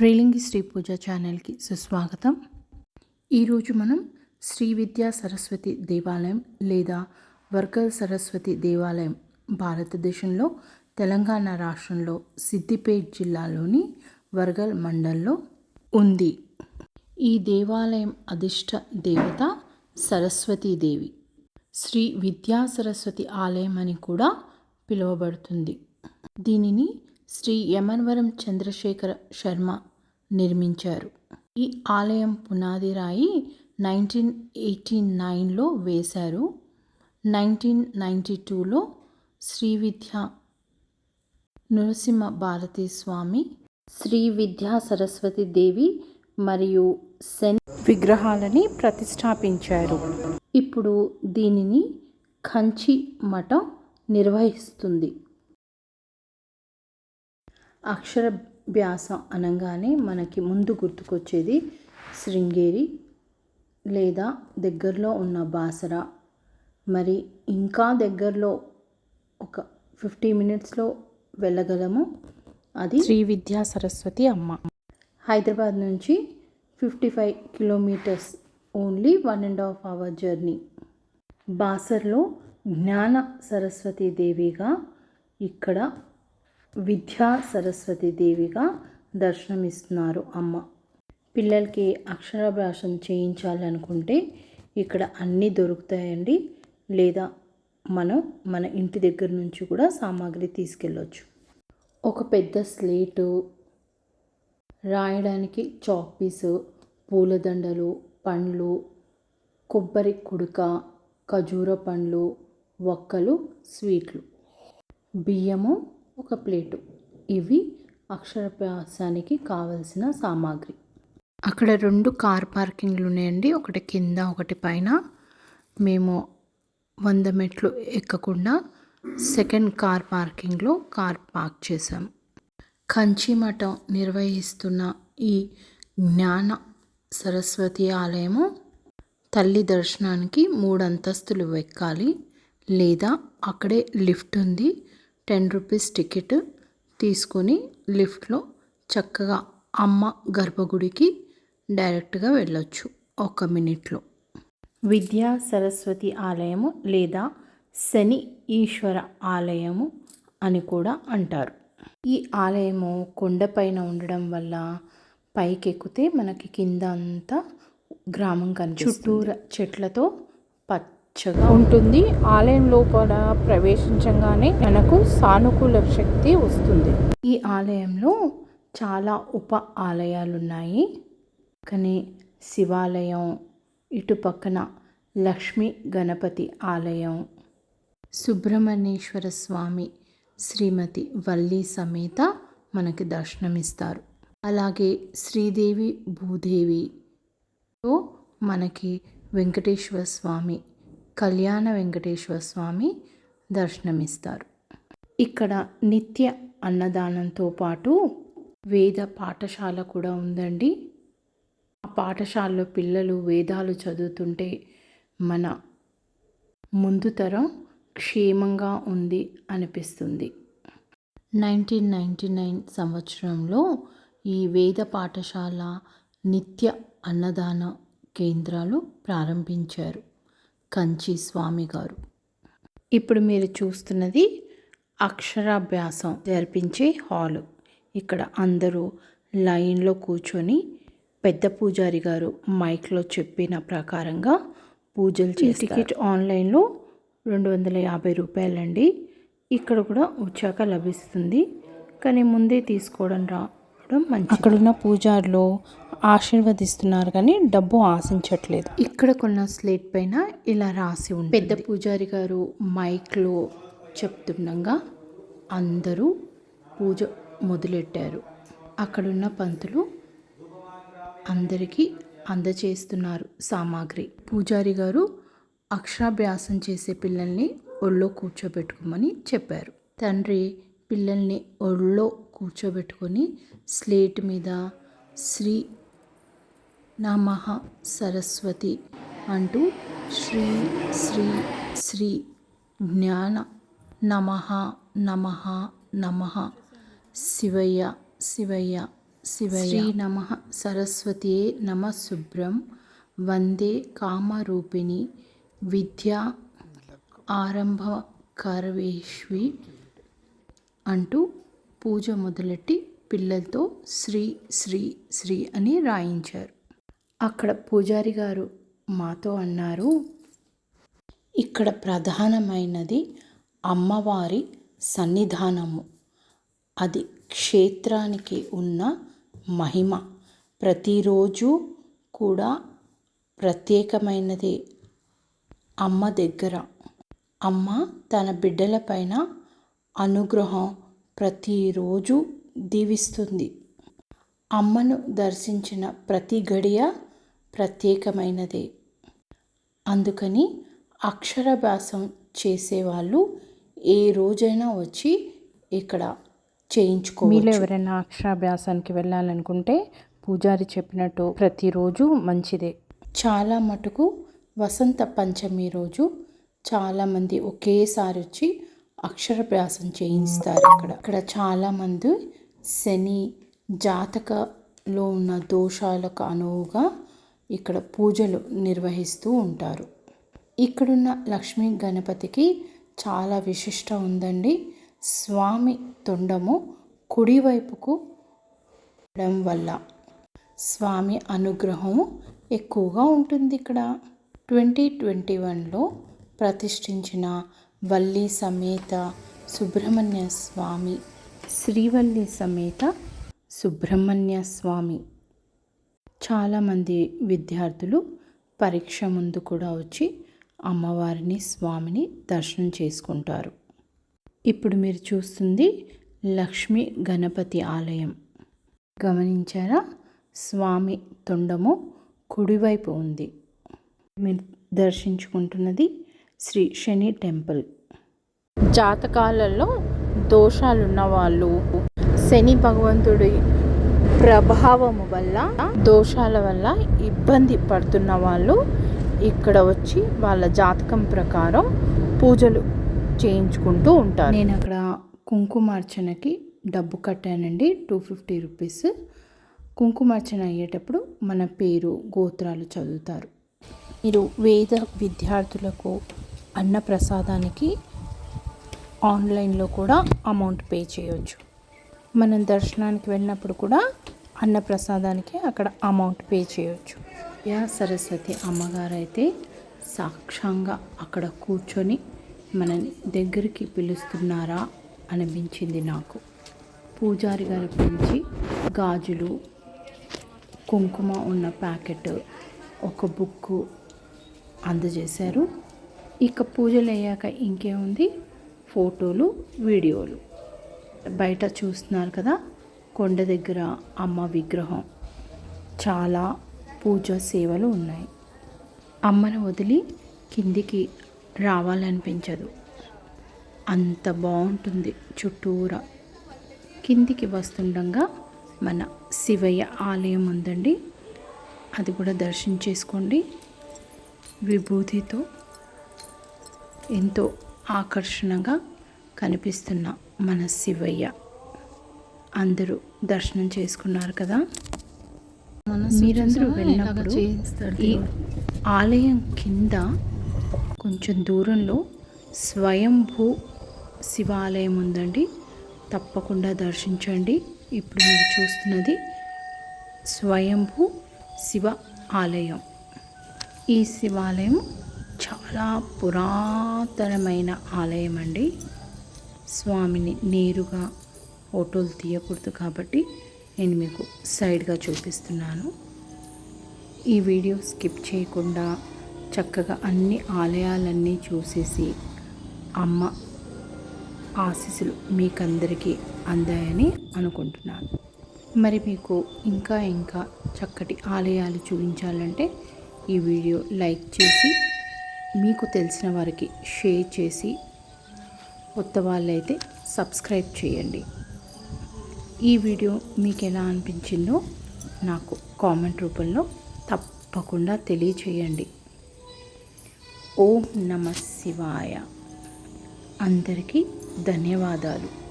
రేలింగి శ్రీ పూజ ఛానల్కి సుస్వాగతం. ఈరోజు మనం శ్రీ విద్యా సరస్వతి దేవాలయం లేదా వర్గల్ సరస్వతి దేవాలయం భారతదేశంలో తెలంగాణ రాష్ట్రంలో సిద్దిపేట్ జిల్లాలోని వర్గల్ మండల్లో ఉంది. ఈ దేవాలయం అధిష్ట దేవత సరస్వతీదేవి శ్రీ విద్యా సరస్వతి ఆలయం అని కూడా పిలువబడుతుంది. దీనిని శ్రీ యమన్వరం చంద్రశేఖర శర్మ నిర్మించారు. ఈ ఆలయం పునాది రాయి నైన్టీన్ ఎయిటీ నైన్లో వేశారు. నైన్టీన్ నైంటీ టూలో శ్రీ విద్య నరసింహ భారతీ స్వామి శ్రీ విద్యా సరస్వతి దేవి మరియు శని విగ్రహాలని ప్రతిష్టాపించారు. ఇప్పుడు దీనిని కంచి మఠం నిర్వహిస్తుంది. అక్షరభ్యాసం అనగానే మనకి ముందు గుర్తుకొచ్చేది శృంగేరి లేదా దగ్గరలో ఉన్న బాసర. మరి ఇంకా దగ్గరలో ఒక ఫిఫ్టీ మినిట్స్లో వెళ్ళగలము. అది శ్రీ విద్యా సరస్వతి అమ్మ. హైదరాబాద్ నుంచి fifty five kilometres only one and half hour journey. బాసర్లో జ్ఞాన సరస్వతి దేవిగా ఇక్కడ విద్యా సరస్వతి దేవిగా దర్శనమిస్తున్నారు అమ్మ. పిల్లలకి అక్షరాభ్యాసం చేయించాలనుకుంటే ఇక్కడ అన్నీ దొరుకుతాయండి. లేదా మనం మన ఇంటి దగ్గర నుంచి కూడా సామాగ్రి తీసుకెళ్ళవచ్చు ఒక పెద్ద స్లేటు రాయడానికి చాక్ పీసు పూలదండలు పండ్లు కొబ్బరి కుడుక ఖజూర పండ్లు వక్కలు స్వీట్లు. బియ్యము ఒక ప్లేటు. ఇవి అక్షరాభ్యాసానికి కావలసిన సామాగ్రి. అక్కడ రెండు కార్ పార్కింగ్లు ఉన్నాయండి ఒకటి కింద ఒకటి పైన. మేము వంద మెట్లు ఎక్కకుండా సెకండ్ కార్ పార్కింగ్లో కార్ పార్క్ చేసాం కంచిమఠం నిర్వహిస్తున్న ఈ జ్ఞాన సరస్వతి ఆలయము తల్లి దర్శనానికి మూడు అంతస్తులు ఎక్కాలి లేదా అక్కడే లిఫ్ట్ ఉంది. టెన్ రూపీస్ టికెట్ తీసుకొని లిఫ్ట్లో చక్కగా అమ్మ గర్భగుడికి డైరెక్ట్గా వెళ్ళొచ్చు ఒక మినిట్లో. విద్యా సరస్వతి ఆలయము లేదా శని ఈశ్వర ఆలయము అని కూడా అంటారు. ఈ ఆలయము కొండపైన ఉండడం వల్ల పైకెక్కితే మనకి కింద అంతా గ్రామం కనిపిస్తుంది. చుట్టూర చెట్లతో వెచ్చగా ఉంటుంది. ఆలయం లోపల ప్రవేశించగానే మనకు సానుకూల శక్తి వస్తుంది. ఈ ఆలయంలో చాలా ఉప ఆలయాలు ఉన్నాయి కానీ శివాలయం ఇటు పక్కన లక్ష్మీ గణపతి ఆలయం సుబ్రహ్మణ్యేశ్వర స్వామి శ్రీమతి వల్లి సమేత మనకి దర్శనమిస్తారు. అలాగే శ్రీదేవి భూదేవితో మనకి వెంకటేశ్వర స్వామి కళ్యాణ వెంకటేశ్వర స్వామి దర్శనమిస్తారు. ఇక్కడ నిత్య అన్నదానంతో పాటు వేద పాఠశాల కూడా ఉందండి. ఆ పాఠశాలలో పిల్లలు వేదాలు చదువుతుంటే మన ముందు తరం క్షేమంగా ఉంది అనిపిస్తుంది. నైన్టీన్ నైంటీ నైన్ సంవత్సరంలో ఈ వేద పాఠశాల నిత్య అన్నదాన కేంద్రాలు ప్రారంభించారు. కంచి స్వామి గారు. ఇప్పుడు మీరు చూస్తున్నది అక్షరాభ్యాసం జరిపించే హాలు. ఇక్కడ అందరూ లైన్లో కూర్చొని పెద్ద పూజారి గారు మైక్లో చెప్పిన ప్రకారంగా పూజలు చేసి టికెట్ ఆన్లైన్లో రెండు వందల యాభై రూపాయలండి. ఇక్కడ కూడా వచ్చాక లభిస్తుంది. కానీ ముందే తీసుకోవడం రావడం మంచి అక్కడున్న పూజారులు ఆశీర్వదిస్తున్నారు కానీ డబ్బు ఆశించట్లేదు. ఇక్కడ కొన్న స్లేట్ పైన ఇలా రాసి ఉంది పెద్ద పూజారి గారు మైక్లో చెప్తుండగా అందరూ పూజ మొదలెట్టారు. అక్కడున్న పంతులు అందరికీ అందచేస్తున్నారు సామాగ్రి. పూజారి గారు అక్షరాభ్యాసం చేసే పిల్లల్ని ఒళ్ళో కూర్చోబెట్టుకోమని చెప్పారు. తండ్రి పిల్లల్ని ఒళ్ళో కూర్చోబెట్టుకొని స్లేట్ మీద శ్రీ నమః సరస్వతి అంటూ శ్రీ శ్రీ శ్రీ జ్ఞాన నమః నమః నమః శివయ్య శివయ్య శివయ్య. శ్రీ నమ సరస్వతియే నమ శుభ్రం వందే కామరూపిణి విద్యా ఆరంభ కర్వేష్వి అంటూ పూజ మొదలెట్టి పిల్లలతో శ్రీ శ్రీ శ్రీ అని రాయించారు. అక్కడ పూజారి గారు మాతో అన్నారు ఇక్కడ ప్రధానమైనది అమ్మవారి సన్నిధానము. అది క్షేత్రానికి ఉన్న మహిమ. ప్రతిరోజు కూడా ప్రత్యేకమైనది అమ్మ దగ్గర. అమ్మ తన బిడ్డలపైన అనుగ్రహం ప్రతిరోజు దీవిస్తుంది. అమ్మను దర్శించిన ప్రతి గడియ ప్రత్యేకమైనదే. అందుకని అక్షరాభ్యాసం చేసేవాళ్ళు ఏ రోజైనా వచ్చి ఇక్కడ చేయించుకో మీలో ఎవరైనా అక్షరాభ్యాసానికి వెళ్ళాలనుకుంటే పూజారి చెప్పినట్టు ప్రతిరోజు మంచిదే. చాలా మటుకు వసంత పంచమి రోజు చాలామంది ఒకేసారి వచ్చి అక్షరభ్యాసం చేయిస్తారు ఇక్కడ ఇక్కడ చాలామంది శని జాతకలో ఉన్న దోషాలకు అనువుగా ఇక్కడ పూజలు నిర్వహిస్తూ ఉంటారు. ఇక్కడున్న లక్ష్మీ గణపతికి చాలా విశిష్ట ఉందండి. స్వామి తొండము కుడివైపుకు ఉండడం వల్ల స్వామి అనుగ్రహం ఎక్కువగా ఉంటుంది ఇక్కడ. ట్వంటీ ట్వంటీ వన్లో ప్రతిష్ఠించిన వల్లి సమేత సుబ్రహ్మణ్య స్వామి. శ్రీవల్లి సమేత సుబ్రహ్మణ్య స్వామి. చాలామంది విద్యార్థులు పరీక్ష ముందు కూడా వచ్చి అమ్మవారిని స్వామిని దర్శనం చేసుకుంటారు. ఇప్పుడు మీరు చూస్తుంది లక్ష్మీ గణపతి ఆలయం. గమనించారా? స్వామి తొండము కుడివైపు ఉంది. మీరు దర్శించుకుంటున్నది శ్రీ శని టెంపుల్. జాతకాలలో దోషాలున్న వాళ్ళు శని భగవంతుడి ప్రభావము వల్ల దోషాల వల్ల ఇబ్బంది పడుతున్న వాళ్ళు ఇక్కడ వచ్చి వాళ్ళ జాతకం ప్రకారం పూజలు చేయించుకుంటూ ఉంటారు. నేను అక్కడ కుంకుమార్చనకి డబ్బు కట్టానండి టూ ఫిఫ్టీ రూపీస్. కుంకుమార్చన అయ్యేటప్పుడు మన పేరు గోత్రాలు చదువుతారు. మీరు వేద విద్యార్థులకు అన్నప్రసాదానికి ఆన్లైన్లో కూడా అమౌంట్ పే చేయొచ్చు. మనం దర్శనానికి వెళ్ళినప్పుడు కూడా అన్న ప్రసాదానికి అక్కడ అమౌంట్ పే చేయొచ్చు. యా సరస్వతి అమ్మగారు అయితే సాక్షాంగా అక్కడ కూర్చొని మన దగ్గరికి పిలుస్తున్నారా అనిపించింది నాకు. పూజారి గారి పిలిచి గాజులు కుంకుమ ఉన్న ప్యాకెట్ ఒక బుక్కు అందజేశారు. ఇక పూజలు అయ్యాక ఇంకేముంది? ఫోటోలు వీడియోలు. బయట చూస్తున్నారు కదా కొండ దగ్గర అమ్మ విగ్రహం. చాలా పూజ సేవలు ఉన్నాయి. అమ్మను వదిలి కిందికి రావాలనిపించదు. అంత బాగుంటుంది చుట్టూరా. కిందికి వస్తుండగా మన శివయ్య ఆలయం ఉందండి. అది కూడా దర్శనం చేసుకోండి. విభూతితో ఎంతో ఆకర్షణగా కనిపిస్తున్న మన శివయ్య. అందరూ దర్శనం చేసుకున్నారు కదా? మీరందరూ వెళ్ళినప్పుడు ఈ ఆలయం కింద కొంచెం దూరంలో స్వయంభూ శివాలయం ఉందండి. తప్పకుండా దర్శించండి. ఇప్పుడు మీరు చూస్తున్నది స్వయంభూ శివ ఆలయం. ఈ శివాలయం చాలా పురాతనమైన ఆలయం అండి స్వామిని నేరుగా ఫోటోలు తీయకూడదు కాబట్టి నేను మీకు సైడ్గా చూపిస్తున్నాను. ఈ వీడియో స్కిప్ చేయకుండా చక్కగా అన్ని ఆలయాలన్నీ చూసేసి అమ్మ ఆశీస్సులు మీకందరికీ అందాయని అనుకుంటున్నాను. మరి మీకు ఇంకా ఇంకా చక్కటి ఆలయాలు చూపించాలంటే ఈ వీడియో లైక్ చేసి మీకు తెలిసిన వారికి షేర్ చేసి కొత్త వాళ్ళైతే సబ్స్క్రైబ్ చేయండి. ఈ వీడియో మీకు ఎలా అనిపించిందో నాకు కామెంట్ రూపంలో తప్పకుండా తెలియచేయండి. ఓం నమ శివాయ. అందరికీ ధన్యవాదాలు.